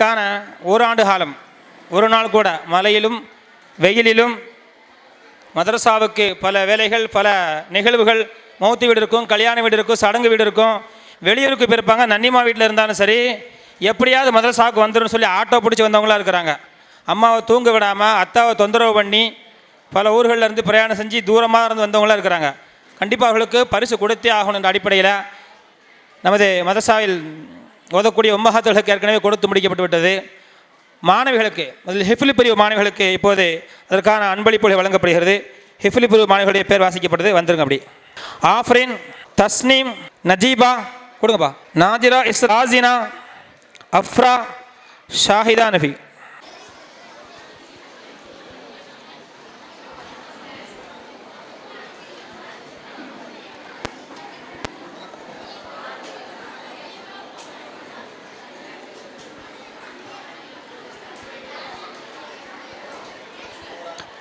கான ஓராண்டு காலம் ஒரு நாள் கூட மழையிலும் வெயிலிலும் மதரசாவுக்கு பல வேலைகள் பல நிகழ்வுகள் மௌத்தி வீடு இருக்கும் கல்யாண வீடு இருக்கும் சடங்கு வீடு இருக்கும் வெளியூருக்கு போயிருப்பாங்க நன்னிமா வீட்டில் இருந்தாலும் சரி எப்படியாவது மதரசாவுக்கு வந்துடும் சொல்லி ஆட்டோ பிடிச்சி வந்தவங்களாம் இருக்கிறாங்க. அம்மாவை தூங்க விடாமல் அத்தாவை தொந்தரவு பண்ணி பல ஊர்களில் இருந்து பிரயாணம் செஞ்சு தூரமாக இருந்து வந்தவங்களாம் இருக்கிறாங்க. கண்டிப்பாக அவர்களுக்கு பரிசு கொடுத்தே ஆகணும் என்ற அடிப்படையில் நமது மதரசாவில் ஓதக்கூடிய உம்மஹாத்துகளுக்கு ஏற்கனவே கொடுத்து முடிக்கப்பட்டு விட்டது மாணவிகளுக்கு அதில் ஹிஃபிலி பிரிவு மாணவிகளுக்கு இப்போது அதற்கான அன்பளிப்புகள் வழங்கப்படுகிறது. ஹிஃபிலி பிரிவு மாணவிகளுடைய பேர் வாசிக்கப்படுது. வந்துருங்க அப்படி. ஆஃப்ரின் தஸ்னீம் நஜீபா கொடுங்கப்பா. நாஜிரா இஸ் ராசினா அஃப்ரா ஷாஹிதா நபி.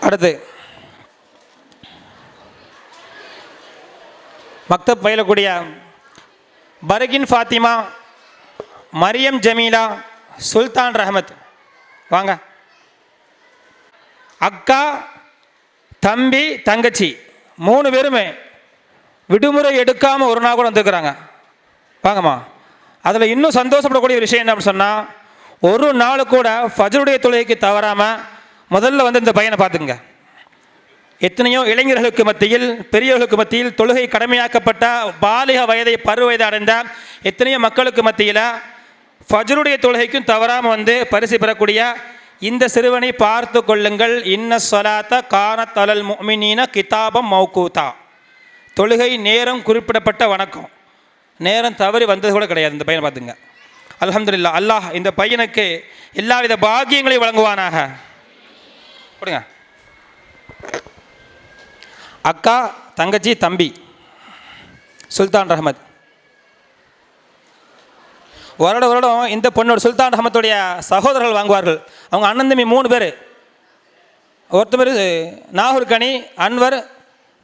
அடுத்து. மக்தப் பயிலக்கூடிய பருகின் ஃபாத்திமா மரியம் ஜமீலா சுல்தான் ரஹமத். வாங்க. அக்கா தம்பி தங்கச்சி மூணு பேருமே விடுமுறை எடுக்காமல் ஒரு நாள் கூட வந்துருக்குறாங்க. வாங்கம்மா. அதில் இன்னும் சந்தோஷப்படக்கூடிய ஒரு விஷயம் என்ன அப்படின்னு சொன்னால் ஒரு நாள் கூட ஃபஜருடைய தொழுகைக்கு தவறாமல் முதல்ல வந்து இந்த பையனை பார்த்துங்க எத்தனையோ இளைஞர்களுக்கு மத்தியில் பெரியவர்களுக்கு மத்தியில் தொழுகை கடமையாக்கப்பட்ட பாலிக வயதை பருவ வயதை அடைந்த எத்தனையோ மக்களுக்கு மத்தியில் ஃபஜருடைய தொழுகைக்கும் தவறாமல் வந்து பரிசு பெறக்கூடிய இந்த சிறுவனை பார்த்து கொள்ளுங்கள். இன்ன சொலாத்த கானத் அலல் முமினீன கிதாபம் மௌகூதா. தொழுகை நேரம் குறிப்பிடப்பட்ட வணக்கம். நேரம் தவறி வந்தது கூட கிடையாது. இந்த பையனை பார்த்துங்க அலமதுல்லா அல்லாஹ் இந்த பையனுக்கு எல்லாவித பாக்கியங்களையும் வழங்குவானாக. கொடுங்க அக்கா தங்கச்சி தம்பி. சுல்தான் ரஹமத். வருட வருடம் இந்த பொண்ணோட சுல்தான் ரஹமத்துடைய சகோதரர்கள் வாங்குவார்கள். அவங்க அண்ணன் தம்பி மூணு பேர். ஒருத்தர் நாகூர் கனி அன்வர்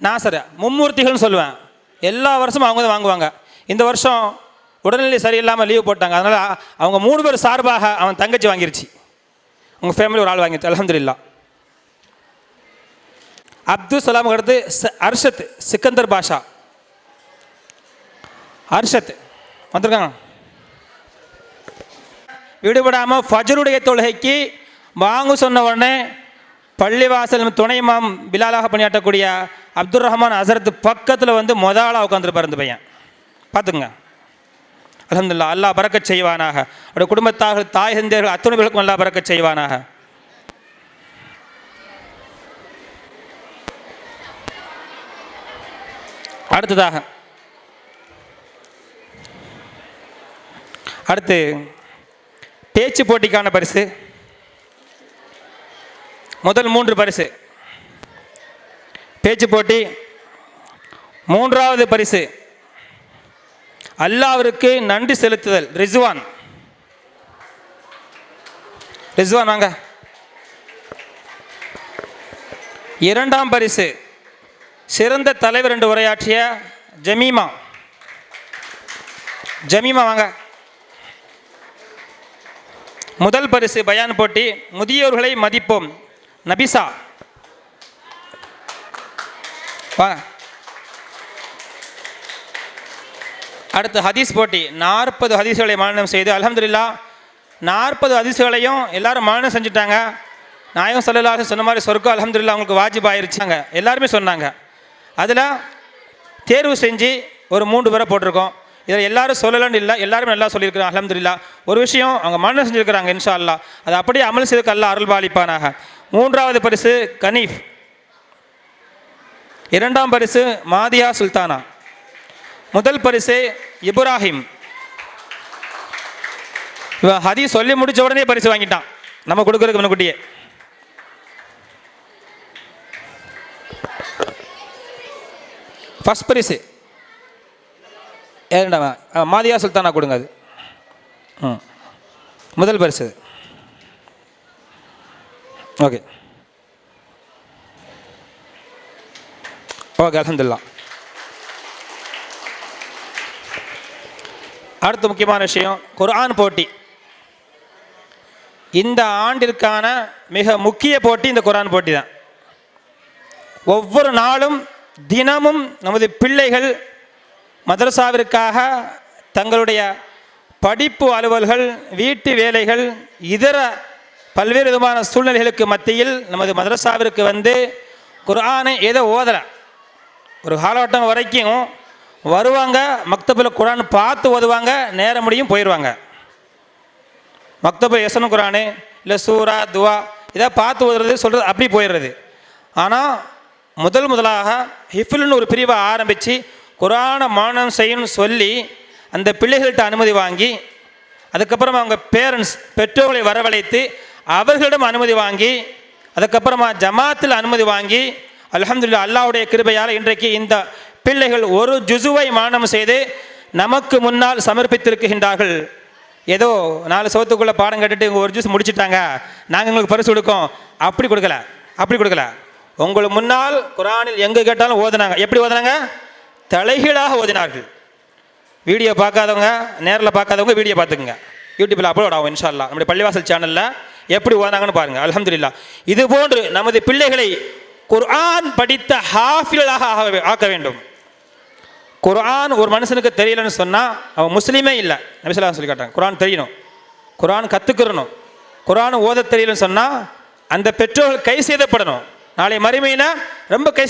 நாசர். மும்மூர்த்திகள்னு சொல்லுவேன். எல்லா வருஷமும் அவங்க தான் வாங்குவாங்க. இந்த வருஷம் உடல்நிலை சரியில்லாமல் லீவ் போட்டாங்க. அதனால் அவங்க மூணு பேர் சார்பாக அவன் தங்கச்சி வாங்கிருச்சு. உங்கள் ஃபேமிலி ஒரு ஆள் வாங்கிடுச்சு அலமதுல்லா அப்துல் சலாம் அடுத்து ச- அர்ஷத் சிக்கந்தர் பாஷா. அர்ஷத் வந்திருக்காங்க. விடுபடாமல் ஃபஜருடைய தொழுகைக்கு வாங்க சொன்ன உடனே பள்ளிவாசல் துணை மாம் பிலாலாக பணியாற்றக்கூடிய அப்துல் ரஹ்மான் அசரத் பக்கத்தில் வந்து முதலாக உட்காந்துருப்பார் இந்த பையன். பார்த்துங்க அலமதுல்லா அல்லாஹ் பறக்க செய்வானாக. அவருடைய குடும்பத்தார்கள் தாய் தந்தையர்கள் அத்துணை பேருக்கும் அல்லாஹ் பறக்கச் செய்வானாக. அடுத்ததாக. அடுத்து பேச்சு போட்டிக்கான பரிசு. முதல் மூன்று பரிசு. பேச்சு போட்டி மூன்றாவது பரிசு. அல்லாவிற்கு நன்றி செலுத்துதல் ரிஸ்வான். ரிஸ்வான் வாங்க. இரண்டாம் பரிசு. சிறந்த தலைவர் என்று உரையாற்றிய ஜமீமா. ஜமீமா வாங்க. முதல் பரிசு பயான் போட்டி முதியோர்களை மதிப்போம். நபிசா. வாங்க அடுத்து ஹதீஸ் போட்டி நாற்பது ஹதீஸ்களை மாநிலம் செய்து அலமதுல்லா நாற்பது ஹதீஸ்களையும் எல்லாரும் மாநிலம் செஞ்சுட்டாங்க. நாயகம் சொல்லலாக சொன்ன மாதிரி சொர்க்கம் அலமதுல்லா அவங்களுக்கு வாஜிப் ஆயிருச்சாங்க. எல்லாருமே சொன்னாங்க. அதில் தேர்வு செஞ்சு ஒரு மூன்று பேரை போட்டிருக்கோம். இதில் எல்லாரும் சொல்லலன்னு இல்லை எல்லாருமே நல்லா சொல்லியிருக்கிறாங்க அலமதுல்லா ஒரு விஷயம் அவங்க மரணம் செஞ்சுருக்கிறாங்க இன்ஷா அல்லா அதை அப்படியே அமல் செய்து அல்லாஹ் அருள் பாலிப்பானாக மூன்றாவது பரிசு கனீஃப். இரண்டாம் பரிசு மாதியா சுல்தானா. முதல் பரிசு இப்ராஹிம். இவன் ஹதி சொல்லி முடிச்ச உடனே பரிசு வாங்கிட்டான். நம்ம கொடுக்குறதுக்கு முன்னுக்குட்டியே ஃபஸ்ட் பரிசு ஏண்டா மாதியா சுல்தானா கொடுங்க அது. ம். முதல் பரிசு ஓகே. ஓகே அலமதுல்லா அடுத்த முக்கியமான விஷயம் குர்ஆன் போட்டி. இந்த ஆண்டிற்கான மிக முக்கிய போட்டி இந்த குரான் போட்டி தான். ஒவ்வொரு நாளும் தினமும் நமது பிள்ளைகள் மதரசாவிற்காக தங்களுடைய படிப்பு அலுவல்கள் வீட்டு வேலைகள் இதர பல்வேறு விதமான சூழ்நிலைகளுக்கு மத்தியில் நமது மதரசாவிற்கு வந்து குரானை ஏதோ ஓதலை. ஒரு காலகட்டம் வரைக்கும் வருவாங்க மக்தபில் குரான் பார்த்து ஓதுவாங்க நேரம் முடியும் போயிடுவாங்க. மக்தபில் எசனு குரானு இல்லை சூரா துவா இதை பார்த்து ஓதுறது சொல்கிறது அப்படி போயிடுறது. ஆனால் முதல் முதலாக ஹிஃபுல்னு ஒரு பிரிவை ஆரம்பித்து குரானை மானம் செய்யணும்னு சொல்லி அந்த பிள்ளைகள்கிட்ட அனுமதி வாங்கி அதுக்கப்புறம் அவங்க பேரண்ட்ஸ் பெற்றோர்களை வரவழைத்து அவர்களிடம் அனுமதி வாங்கி அதுக்கப்புறமா ஜமாத்தில் அனுமதி வாங்கி அலமதுல்லா அல்லாஹ்வுடைய கிருபையால் இன்றைக்கு இந்த பிள்ளைகள் ஒரு ஜுசுவை மானம் செய்து நமக்கு முன்னால் சமர்ப்பித்திருக்கின்றார்கள். ஏதோ நாலு சோத்துக்குள்ளே பாடம் கட்டுட்டு இவங்க ஒரு ஜூஸ் முடிச்சிட்டாங்க நாங்கள் உங்களுக்கு பரிசு கொடுக்கோம். அப்படி கொடுக்கல அப்படி கொடுக்கல. உங்களுக்கு முன்னால் குரானில் எங்கே கேட்டாலும் ஓதுனாங்க. எப்படி ஓதுனாங்க? தலைகீழாக ஓதினார்கள். வீடியோ பார்க்காதவங்க நேரில் பார்க்காதவங்க வீடியோ பார்த்துக்குங்க. யூடியூப்பில் அப்லோட் ஆகும் இன்ஷால்லா நம்முடைய பள்ளிவாசல் சேனலில் எப்படி ஓதுனாங்கன்னு பாருங்கள் அலமதுல்லா இது போன்று நமது பிள்ளைகளை குர்ஆன் படித்த ஹாஃபிலாக ஆக- ஆக்க வேண்டும். குர்ஆன் ஒரு மனுஷனுக்கு தெரியலன்னு சொன்னால் அவன் முஸ்லீமே இல்லை. நபிசல்லாம் சொல்லி காட்டாங்க குரான் தெரியணும். குரான் கற்றுக்கிறணும் குரான் ஓத தெரியலன்னு சொன்னால் அந்த பெற்றோர்கள் கை செய்தப்படணும் நாளை மறுமையினா ரொம்ப கை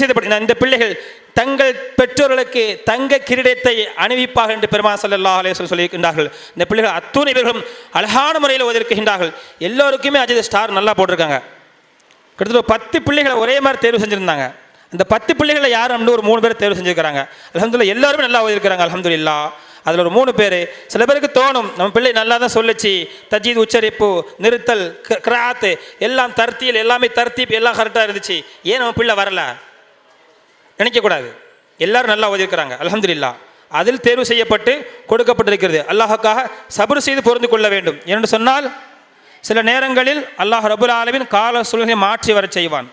இந்த பிள்ளைகள் தங்கள் பெற்றோர்களுக்கு தங்க கிரீடத்தை அணிவிப்பார்கள் என்று பெருமா சல்லா அலேஸ்வரம் சொல்லியிருக்கின்றார்கள். இந்த பிள்ளைகள் அத்துணை பேர்களும் அழகான முறையில் ஓதிருக்கின்றார்கள். எல்லோருக்குமே அஜித் ஸ்டார் நல்லா போட்டிருக்காங்க. கிட்டத்தட்ட ஒரு பத்து பிள்ளைகளை ஒரே மாதிரி தேர்வு செஞ்சுருந்தாங்க. அந்த பத்து பிள்ளைகளை யார் அப்படின்னு ஒரு மூணு பேர் தேர்வு செஞ்சுருக்கிறாங்க. அலமதுல்லா எல்லாருமே நல்லா ஓதிருக்கிறாங்க. அலமதுல்லா அதில் ஒரு மூணு பேர். சில பேருக்கு தோணும் நம்ம பிள்ளை நல்லா தான் சொல்லுச்சு. தஜீத் உச்சரிப்பு நிறுத்தல் கிராத்து எல்லாம் தர்த்தியில் எல்லாமே தர்த்தீப் எல்லாம் கரெக்டாக இருந்துச்சு. ஏன் நம்ம பிள்ளை வரல? நினைக்கக்கூடாது எல்லாரும் நல்லா ஓதிருக்கிறாங்க. அலமதுல்லா அதில் தேர்வு செய்யப்பட்டு கொடுக்கப்பட்டிருக்கிறது. அல்லாஹுக்காக சபர் செய்து பொருந்து கொள்ள வேண்டும். என்று சொன்னால் சில நேரங்களில் அல்லாஹ் ரபுல் ஆலமின் கால சூழ்நிலை மாற்றி வரச் செய்வான்.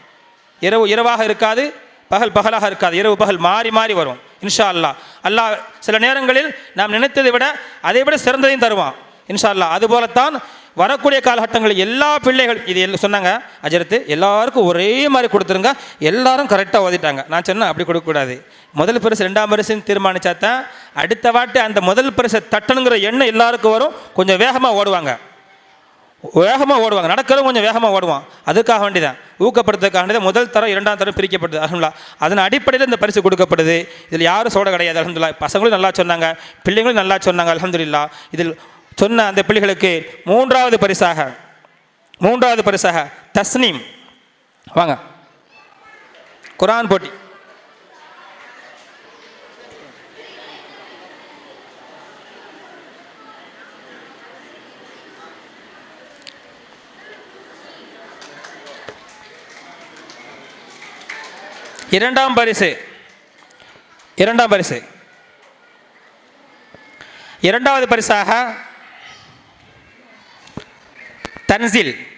இரவு இரவாக இருக்காது பகல் பகலாக இருக்காது. இரவு பகல் மாறி மாறி வரும். இன்ஷா அல்லா அல்லாஹ் சில நேரங்களில் நாம் நினைத்ததை விட அதை விட சிறந்ததையும் தருவான். இன்ஷா அல்லா அதுபோலத்தான் வரக்கூடிய காலகட்டங்களில் எல்லா பிள்ளைகள் இது எல்லாம் சொன்னாங்க அஜரத்து எல்லாருக்கும் ஒரே மாதிரி கொடுத்துருங்க. எல்லாரும் கரெக்டாக ஓதிட்டாங்க. நான் சொன்னேன் அப்படி கொடுக்கக்கூடாது. முதல் பரிசு ரெண்டாம் பரிசுன்னு தீர்மானிச்சாதான் அடுத்த வாட்டி அந்த முதல் பரிசை தட்டணுங்கிற எண்ணம் எல்லாருக்கும் வரும். கொஞ்சம் வேகமாக ஓடுவாங்க. வேகமாக ஓடுவாங்க. நடக்கிறவங்க கொஞ்சம் வேகமாக ஓடுவான். அதுக்காக வேண்டிதான். ஊக்கப்படுத்துறதுக்காக வேண்டியதான் முதல் தரம் இரண்டாம் தரம் பிரிக்கப்படுது அலமதுல்லா அதன் அடிப்படையில் இந்த பரிசு கொடுக்கப்படுது. இதில் யாரும் சோட கிடையாது அலமதுல்லா பசங்களும் நல்லா சொன்னாங்க பிள்ளைங்களும் நல்லா சொன்னாங்க அலமதுல்லா இதில் சொன்ன அந்த பிள்ளைகளுக்கு மூன்றாவது பரிசாக மூன்றாவது பரிசாக தஸ்னீம். வாங்க. குரான் போட்டி. இரண்டாம் பரிசு. இரண்டாம் பரிசு. இரண்டாவது பரிசாக தன்சில்.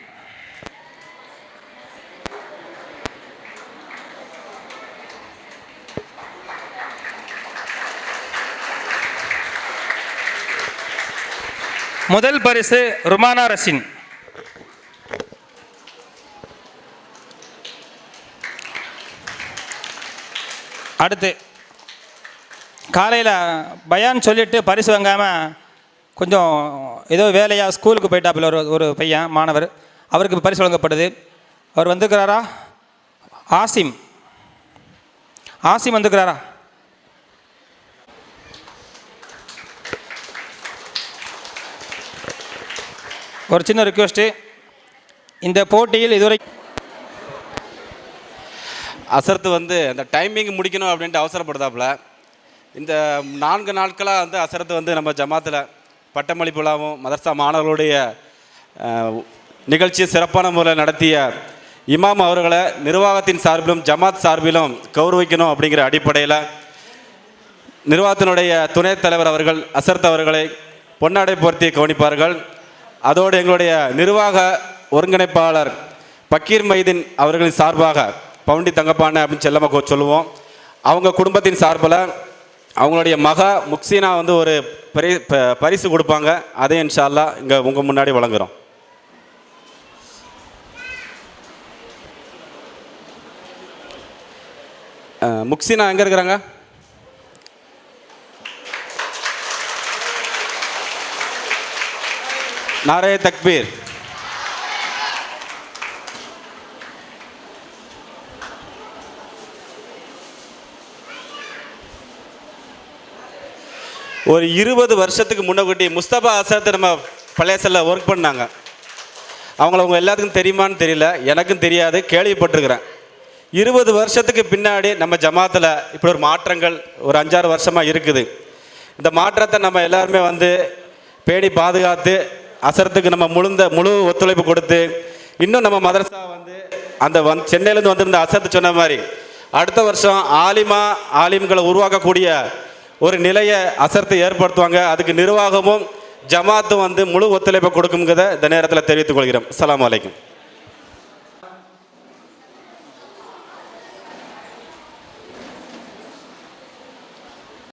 முதல் பரிசு ருமானா ரசின் அடுத்து காலையில் பயான் சொல்லிட்டு பரிசு வாங்காமல் கொஞ்சம் ஏதோ வேலையாக ஸ்கூலுக்கு போயிட்டாப்புல ஒரு ஒரு பையன் மாணவர். அவருக்கு பரிசு வழங்கப்படுது. அவர் வந்துக்கிறாரா? ஆசிம். ஆசிம் வந்துக்கிறாரா? ஒரு சின்ன ரிக்வெஸ்ட்டு இந்த போட்டியில் இதுவரை அசரத்து வந்து அந்த டைமிங் முடிக்கணும் அப்படின்ட்டு அவசரப்படுதாப்புல. இந்த நான்கு நாட்களாக வந்து அசரத்து வந்து நம்ம ஜமாத்தில் பட்டமளிப்புலாவும் மதர்சா மாணவர்களுடைய நிகழ்ச்சியை சிறப்பான முறையில் நடத்திய இமாம் அவர்களை நிர்வாகத்தின் சார்பிலும் ஜமாத் சார்பிலும் கௌரவிக்கணும் அப்படிங்கிற அடிப்படையில் நிர்வாகத்தினுடைய துணைத் தலைவர் அவர்கள் அசரத் அவர்களை பொன்னாடை பொருத்தி கவனிப்பார்கள். அதோடு எங்களுடைய நிர்வாக ஒருங்கிணைப்பாளர் பக்கீர் மைதீன் அவர்களின் சார்பாக பவுண்டி தங்கப்பான அப்படின்னு செல்லமாக சொல்லுவோம். அவங்க குடும்பத்தின் சார்பில் அவங்களுடைய மகா முக்சீனா வந்து ஒரு பரி பரிசு கொடுப்பாங்க. அதே இன்ஷால்லா இங்கே உங்கள் முன்னாடி வழங்குகிறோம் முக்சினா எங்கே இருக்கிறாங்க? நாரே தக்பீர். ஒரு இருபது வருஷத்துக்கு முன்னக்கூட்டி முஸ்தபா அசாத் நம்ம பழையசில் ஒர்க் பண்ணாங்க. அவங்கள அவங்க எல்லாத்துக்கும் தெரியுமான்னு தெரியல எனக்கும் தெரியாது கேள்விப்பட்டிருக்கிறேன். இருபது வருஷத்துக்கு பின்னாடி நம்ம ஜமாத்தில் இப்படி ஒரு மாற்றங்கள் ஒரு அஞ்சாறு வருஷமாக இருக்குது. இந்த மாற்றத்தை நம்ம எல்லாருமே வந்து பேணி பாதுகாத்து அசரத்துக்கு நம்ம முழுந்த முழு ஒத்துழைப்பு கொடுத்து இன்னும் நம்ம மதரசா வந்து அந்த வந் சென்னையிலேருந்து வந்திருந்த அசரத்து சொன்ன மாதிரி அடுத்த வருஷம் ஆலிமா ஆலிம்களை உருவாக்கக்கூடிய ஒரு நிலையை அசரத்தை ஏற்படுத்துவாங்க. அதுக்கு நிர்வாகமும் ஜமாத்தும் வந்து முழு ஒத்துழைப்பை கொடுக்குங்கிறத இந்த நேரத்தில் தெரிவித்துக் கொள்கிறோம் அஸ்ஸலாமு அலைக்கும்.